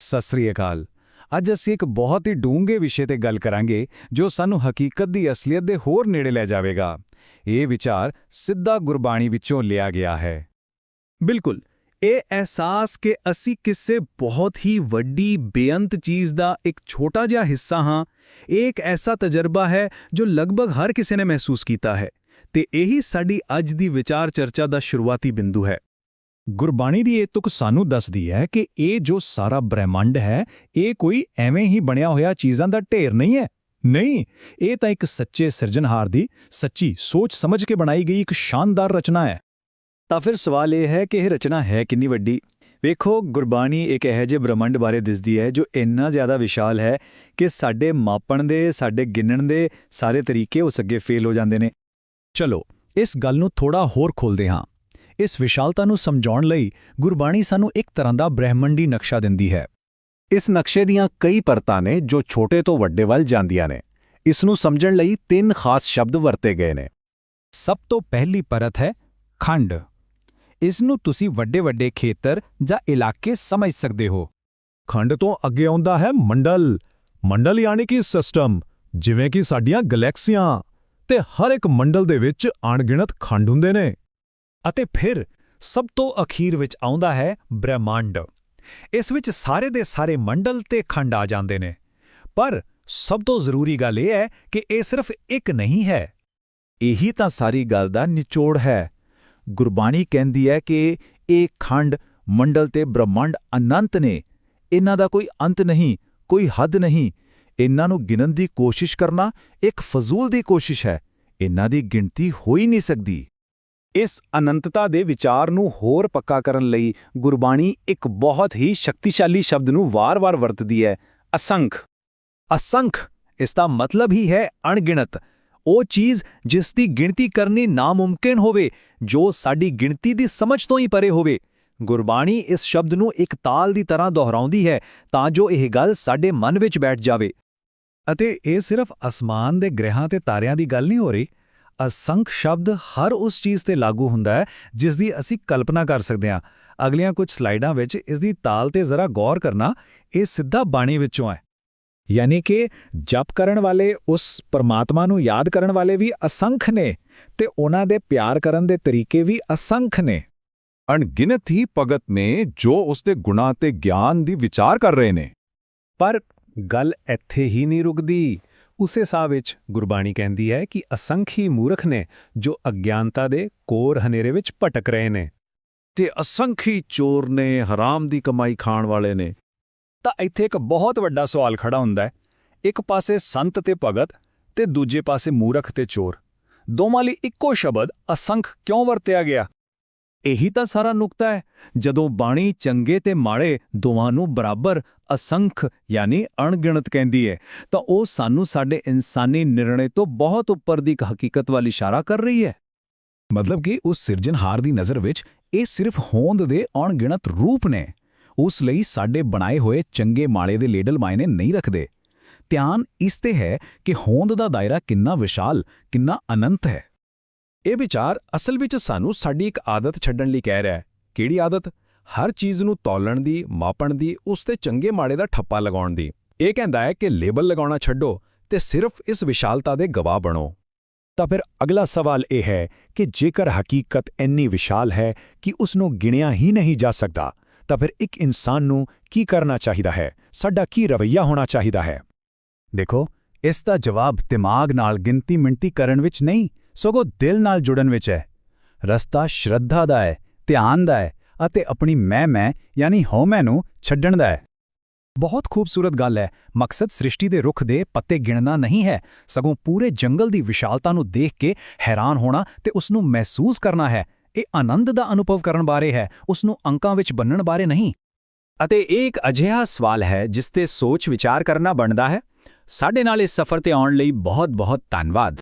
ਸਤਿ ਸ੍ਰੀ ਅਕਾਲ। ਅੱਜ ਅਸੀਂ ਇੱਕ ਬਹੁਤ ਹੀ ਡੂੰਘੇ ਵਿਸ਼ੇ ਤੇ ਗੱਲ ਕਰਾਂਗੇ, ਜੋ ਸਾਨੂੰ ਹਕੀਕਤ ਦੀ ਅਸਲੀਅਤ ਦੇ ਹੋਰ ਨੇੜੇ ਲੈ ਜਾਵੇਗਾ। ਇਹ ਵਿਚਾਰ ਸਿੱਧਾ ਗੁਰਬਾਣੀ ਵਿੱਚੋਂ ਲਿਆ ਗਿਆ ਹੈ। ਬਿਲਕੁਲ, ਇਹ ਅਹਿਸਾਸ ਕਿ ਅਸੀਂ ਕਿਸੇ ਬਹੁਤ ਹੀ ਵੱਡੀ, ਬੇਅੰਤ ਚੀਜ਼ ਦਾ ਇੱਕ ਛੋਟਾ ਜਿਹਾ ਹਿੱਸਾ ਹਾਂ, ਇਹ ਇੱਕ ਐਸਾ ਤਜਰਬਾ ਹੈ ਜੋ ਲਗਭਗ ਹਰ ਕਿਸੇ ਨੇ ਮਹਿਸੂਸ ਕੀਤਾ ਹੈ। ਤੇ ਇਹੀ ਸਾਡੀ ਅੱਜ ਦੀ ਵਿਚਾਰ ਚਰਚਾ ਦਾ ਸ਼ੁਰੂਆਤੀ ਬਿੰਦੂ ਹੈ। ਗੁਰਬਾਣੀ ਦੀ ਇਹ ਤੁਕ ਸਾਨੂੰ ਦੱਸਦੀ ਹੈ ਕਿ ਇਹ ਜੋ ਸਾਰਾ ਬ੍ਰਹਿਮੰਡ ਹੈ, ਇਹ ਕੋਈ ਐਵੇਂ ਹੀ ਬਣਿਆ ਹੋਇਆ ਚੀਜ਼ਾਂ ਦਾ ਢੇਰ ਨਹੀਂ ਹੈ। ਨਹੀਂ, ਇਹ ਤਾਂ ਇੱਕ ਸੱਚੇ ਸਿਰਜਣਹਾਰ ਦੀ ਸੱਚੀ ਸੋਚ ਸਮਝ ਕੇ ਬਣਾਈ ਗਈ ਇੱਕ ਸ਼ਾਨਦਾਰ ਰਚਨਾ ਹੈ। ਤਾਂ ਫਿਰ ਸਵਾਲ ਇਹ ਹੈ ਕਿ ਇਹ ਰਚਨਾ ਹੈ ਕਿੰਨੀ ਵੱਡੀ? ਵੇਖੋ, ਗੁਰਬਾਣੀ ਇੱਕ ਇਹੋ ਜਿਹੇ ਬ੍ਰਹਮੰਡ ਬਾਰੇ ਦਿਸਦੀ ਹੈ ਜੋ ਇੰਨਾ ਜ਼ਿਆਦਾ ਵਿਸ਼ਾਲ ਹੈ ਕਿ ਸਾਡੇ ਮਾਪਣ ਦੇ, ਸਾਡੇ ਗਿਣਨ ਦੇ ਸਾਰੇ ਤਰੀਕੇ ਉਸ ਅੱਗੇ ਫੇਲ ਹੋ ਜਾਂਦੇ ਨੇ। ਚਲੋ, ਇਸ ਗੱਲ ਨੂੰ ਥੋੜਾ ਹੋਰ ਖੋਲਦੇ ਹਾਂ। ਇਸ ਵਿਸ਼ਾਲਤਾ ਨੂੰ ਸਮਝਾਉਣ ਲਈ ਗੁਰਬਾਣੀ ਸਾਨੂੰ ਇੱਕ ਤਰ੍ਹਾਂ ਦਾ ਬ੍ਰਹਿਮੰਡੀ ਨਕਸ਼ਾ ਦਿੰਦੀ ਹੈ। ਇਸ ਨਕਸ਼ੇ ਦੀਆਂ ਕਈ ਪਰਤਾਂ ਨੇ ਜੋ ਛੋਟੇ ਤੋਂ ਵੱਡੇ ਵੱਲ ਜਾਂਦੀਆਂ ਨੇ। ਇਸ ਨੂੰ ਸਮਝਣ ਲਈ ਤਿੰਨ ਖਾਸ ਸ਼ਬਦ ਵਰਤੇ ਗਏ ਨੇ। ਸਭ ਤੋਂ ਪਹਿਲੀ ਪਰਤ ਹੈ ਖੰਡ। ਇਸ ਨੂੰ ਤੁਸੀਂ ਵੱਡੇ-ਵੱਡੇ ਖੇਤਰ ਜਾਂ ਇਲਾਕੇ ਸਮਝ ਸਕਦੇ ਹੋ। ਖੰਡ ਤੋਂ ਅੱਗੇ ਆਉਂਦਾ ਹੈ ਮੰਡਲ। ਮੰਡਲ ਯਾਨੀ ਕਿ ਸਿਸਟਮ ਜਿਵੇਂ ਕਿ ਸਾਡੀਆਂ ਗੈਲੈਕਸੀਆਂ। ਤੇ ਹਰ ਇੱਕ ਮੰਡਲ ਦੇ ਵਿੱਚ ਅਣਗਿਣਤ ਖੰਡ ਹੁੰਦੇ ਨੇ। ਅਤੇ ਫਿਰ ਸਭ ਤੋਂ ਅਖੀਰ ਵਿੱਚ ਆਉਂਦਾ ਹੈ ਬ੍ਰਹਿਮੰਡ। ਇਸ ਵਿੱਚ ਸਾਰੇ ਦੇ ਸਾਰੇ ਮੰਡਲ ਤੇ ਖੰਡ ਆ ਜਾਂਦੇ ਨੇ। ਪਰ ਸਭ ਤੋਂ ਜ਼ਰੂਰੀ ਗੱਲ ਇਹ ਹੈ ਕਿ ਇਹ ਸਿਰਫ ਇੱਕ ਨਹੀਂ ਹੈ। ਇਹੀ ਤਾਂ ਸਾਰੀ ਗੱਲ ਦਾ ਨਿਚੋੜ ਹੈ। ਗੁਰਬਾਣੀ ਕਹਿੰਦੀ ਹੈ ਕਿ ਇਹ ਖੰਡ ਮੰਡਲ ਤੇ ਬ੍ਰਹਮੰਡ ਅਨੰਤ ਨੇ। ਇਹਨਾਂ ਦਾ ਕੋਈ ਅੰਤ ਨਹੀਂ, ਕੋਈ ਹੱਦ ਨਹੀਂ। ਇਹਨਾਂ ਨੂੰ ਗਿਣਨ ਦੀ ਕੋਸ਼ਿਸ਼ ਕਰਨਾ ਇੱਕ ਫਜ਼ੂਲ ਦੀ ਕੋਸ਼ਿਸ਼ ਹੈ। ਇਹਨਾਂ ਦੀ ਗਿਣਤੀ ਹੋ ਹੀ ਨਹੀਂ ਸਕਦੀ। ਇਸ ਅਨੰਤਤਾ ਦੇ ਵਿਚਾਰ ਨੂੰ ਹੋਰ ਪੱਕਾ ਕਰਨ ਲਈ ਗੁਰਬਾਣੀ ਇੱਕ ਬਹੁਤ ਹੀ ਸ਼ਕਤੀਸ਼ਾਲੀ ਸ਼ਬਦ ਨੂੰ ਵਾਰ-ਵਾਰ ਵਰਤਦੀ ਹੈ, ਅਸੰਖ। ਅਸੰਖ ਇਸ ਦਾ ਮਤਲਬ ਹੀ ਹੈ ਅਣਗਿਣਤ। ਉਹ ਚੀਜ਼ ਜਿਸ ਦੀ ਗਿਣਤੀ ਕਰਨੀ ਨਾਮੁਮਕਿਨ ਹੋਵੇ, ਜੋ ਸਾਡੀ ਗਿਣਤੀ ਦੀ ਸਮਝ ਤੋਂ ਹੀ ਪਰੇ ਹੋਵੇ। ਗੁਰਬਾਣੀ ਇਸ ਸ਼ਬਦ ਨੂੰ ਇੱਕ ਤਾਲ ਦੀ ਤਰ੍ਹਾਂ ਦੁਹਰਾਉਂਦੀ ਹੈ ਤਾਂ ਜੋ ਇਹ ਗੱਲ ਸਾਡੇ ਮਨ ਵਿੱਚ ਬੈਠ ਜਾਵੇ। ਅਤੇ ਇਹ ਸਿਰਫ ਅਸਮਾਨ ਦੇ ਗ੍ਰਹਿਾਂ ਤੇ ਤਾਰਿਆਂ ਦੀ ਗੱਲ ਨਹੀਂ ਹੋ ਰਹੀ। ਅਸੰਖ ਸ਼ਬਦ ਹਰ ਉਸ ਚੀਜ਼ ਤੇ ਲਾਗੂ ਹੁੰਦਾ ਹੈ ਜਿਸ ਦੀ ਅਸੀਂ ਕਲਪਨਾ ਕਰ ਸਕਦੇ ਹਾਂ। ਅਗਲੀਆਂ ਕੁਝ ਸਲਾਈਡਾਂ ਵਿੱਚ ਇਸ ਦੀ ਤਾਲ ਤੇ ਜ਼ਰਾ ਗੌਰ ਕਰਨਾ ਇਹ ਸਿੱਧਾ ਬਾਣੀ ਵਿੱਚੋਂ ਹੈ। ਯਾਨੀ ਕਿ ਜਪ ਕਰਨ ਵਾਲੇ ਉਸ ਪਰਮਾਤਮਾ ਨੂੰ ਯਾਦ ਕਰਨ ਵਾਲੇ ਵੀ ਅਸੰਖ ਨੇ ਤੇ ਉਹਨਾਂ ਦੇ ਪਿਆਰ ਕਰਨ ਦੇ ਤਰੀਕੇ ਵੀ ਅਸੰਖ ਨੇ। ਅਣਗਿਣਤ ਹੀ ਭਗਤ ਨੇ ਜੋ ਉਸ ਦੇ ਗੁਣਾ ਤੇ ਗਿਆਨ ਦੀ ਵਿਚਾਰ ਕਰ ਰਹੇ ਨੇ। ਪਰ ਗੱਲ ਇੱਥੇ ਹੀ ਨਹੀਂ ਰੁਕਦੀ। ਉਸੇ ਸਾਹ ਵਿੱਚ ਗੁਰਬਾਣੀ ਕਹਿੰਦੀ ਹੈ ਕਿ ਅਸੰਖੀ ਮੂਰਖ ਨੇ ਜੋ ਅਗਿਆਨਤਾ ਦੇ ਕੋਰ ਹਨੇਰੇ ਵਿੱਚ ਭਟਕ ਰਹੇ ਨੇ ਤੇ ਅਸੰਖੀ ਚੋਰ ਨੇ ਹਰਾਮ ਦੀ ਕਮਾਈ ਖਾਣ ਵਾਲੇ ਨੇ, ਤਾਂ ਇੱਥੇ ਇੱਕ ਬਹੁਤ ਵੱਡਾ ਸਵਾਲ ਖੜਾ ਹੁੰਦਾ ਹੈ। ਇੱਕ ਪਾਸੇ ਸੰਤ ਤੇ ਭਗਤ ਤੇ ਦੂਜੇ ਪਾਸੇ ਮੂਰਖ ਤੇ ਚੋਰ। ਦੋਵਾਂ ਲਈ ਇੱਕੋ ਸ਼ਬਦ ਅਸੰਖ ਕਿਉਂ ਵਰਤਿਆ ਗਿਆ? ਇਹੀ ਤਾਂ ਸਾਰਾ ਨੁਕਤਾ ਹੈ, ਜਦੋਂ ਬਾਣੀ ਚੰਗੇ ਤੇ ਮਾੜੇ ਦੋਵਾਂ ਨੂੰ ਬਰਾਬਰ ਅਸੰਖ ਯਾਨੀ ਅਣਗਿਣਤ ਕਹਿੰਦੀ ਹੈ, ਤਾਂ ਉਹ ਸਾਨੂੰ ਸਾਡੇ ਇਨਸਾਨੀ ਨਿਰਣੇ ਤੋਂ ਬਹੁਤ ਉੱਪਰ ਦੀ ਇੱਕ ਹਕੀਕਤ ਵੱਲ ਇਸ਼ਾਰਾ ਕਰ ਰਹੀ ਹੈ। ਮਤਲਬ ਕਿ ਉਸ ਸਿਰਜਣਹਾਰ ਦੀ ਨਜ਼ਰ ਵਿੱਚ ਇਹ ਸਿਰਫ ਹੋਂਦ ਦੇ ਅਣਗਿਣਤ ਰੂਪ ਨੇ। ਉਸ ਲਈ ਸਾਡੇ ਬਣਾਏ ਹੋਏ ਚੰਗੇ ਮਾੜੇ ਦੇ ਲੇਡਲ ਮਾਇਨੇ ਨਹੀਂ ਰੱਖਦੇ। ਧਿਆਨ ਇਸ ਤੇ ਹੈ ਕਿ ਹੋਂਦ ਦਾ ਦਾਇਰਾ ਕਿੰਨਾ ਵਿਸ਼ਾਲ, ਕਿੰਨਾ ਅਨੰਤ ਹੈ। ਇਹ ਵਿਚਾਰ ਅਸਲ ਵਿੱਚ ਸਾਨੂੰ ਸਾਡੀ ਇੱਕ ਆਦਤ ਛੱਡਣ ਲਈ ਕਹਿ ਰਿਹਾ ਹੈ। ਕਿਹੜੀ ਆਦਤ? ਹਰ ਚੀਜ਼ ਨੂੰ ਤੌਲਣ ਦੀ, ਮਾਪਣ ਦੀ, ਉਸ ਤੇ ਚੰਗੇ ਮਾੜੇ ਦਾ ਠੱਪਾ ਲਗਾਉਣ ਦੀ। ਇਹ ਕਹਿੰਦਾ ਹੈ ਕਿ ਲੇਬਲ ਲਗਾਉਣਾ ਛੱਡੋ ਤੇ ਸਿਰਫ ਇਸ ਵਿਸ਼ਾਲਤਾ ਦੇ ਗਵਾਹ ਬਣੋ। ਤਾਂ ਫਿਰ ਅਗਲਾ ਸਵਾਲ ਇਹ ਹੈ ਕਿ ਜੇਕਰ ਹਕੀਕਤ ਇੰਨੀ ਵਿਸ਼ਾਲ ਹੈ ਕਿ ਉਸ ਨੂੰ ਗਿਣਿਆ ਹੀ ਨਹੀਂ ਜਾ ਸਕਦਾ, ਤਾਂ ਫਿਰ ਇੱਕ ਇਨਸਾਨ ਨੂੰ ਕੀ ਕਰਨਾ ਚਾਹੀਦਾ ਹੈ? ਸਾਡਾ ਕੀ ਰਵੱਈਆ ਹੋਣਾ ਚਾਹੀਦਾ ਹੈ? ਦੇਖੋ, ਇਸ ਦਾ ਜਵਾਬ ਦਿਮਾਗ ਨਾਲ ਗਿਣਤੀ ਮਿੰਤੀ ਕਰਨ ਵਿੱਚ ਨਹੀਂ ਸਗੋਂ ਦਿਲ ਨਾਲ ਜੁੜਨ ਵਿੱਚ ਹੈ। ਰਸਤਾ ਸ਼ਰਧਾ ਦਾ ਹੈ, ਧਿਆਨ ਦਾ ਹੈ ਅਤੇ ਆਪਣੀ ਮੈਂ ਮੈਂ, ਯਾਨੀ ਹਉਮੈ ਨੂੰ ਛੱਡਣ ਦਾ ਹੈ। ਬਹੁਤ ਖੂਬਸੂਰਤ ਗੱਲ ਹੈ, ਮਕਸਦ ਸ੍ਰਿਸ਼ਟੀ ਦੇ ਰੁੱਖ ਦੇ ਪੱਤੇ ਗਿਣਨਾ ਨਹੀਂ ਹੈ। ਸਗੋਂ ਪੂਰੇ ਜੰਗਲ ਦੀ ਵਿਸ਼ਾਲਤਾ ਨੂੰ ਦੇਖ ਕੇ ਹੈਰਾਨ ਹੋਣਾ ਤੇ ਉਸ ਨੂੰ ਮਹਿਸੂਸ ਕਰਨਾ ਹੈ। ਇਹ ਆਨੰਦ ਦਾ ਅਨੁਭਵ ਕਰਨ ਬਾਰੇ ਹੈ, ਉਸ ਨੂੰ ਅੰਕਾਂ ਵਿੱਚ ਬੰਨਣ ਬਾਰੇ ਨਹੀਂ। ਅਤੇ ਇਹ ਇੱਕ ਅਜਿਹਾ ਸਵਾਲ ਹੈ, ਜਿਸ ਤੇ ਸੋਚ ਵਿਚਾਰ ਕਰਨਾ ਬਣਦਾ ਹੈ। ਸਾਡੇ ਨਾਲ ਇਸ ਸਫ਼ਰ ਤੇ ਆਉਣ ਲਈ ਬਹੁਤ ਬਹੁਤ ਧੰਨਵਾਦ।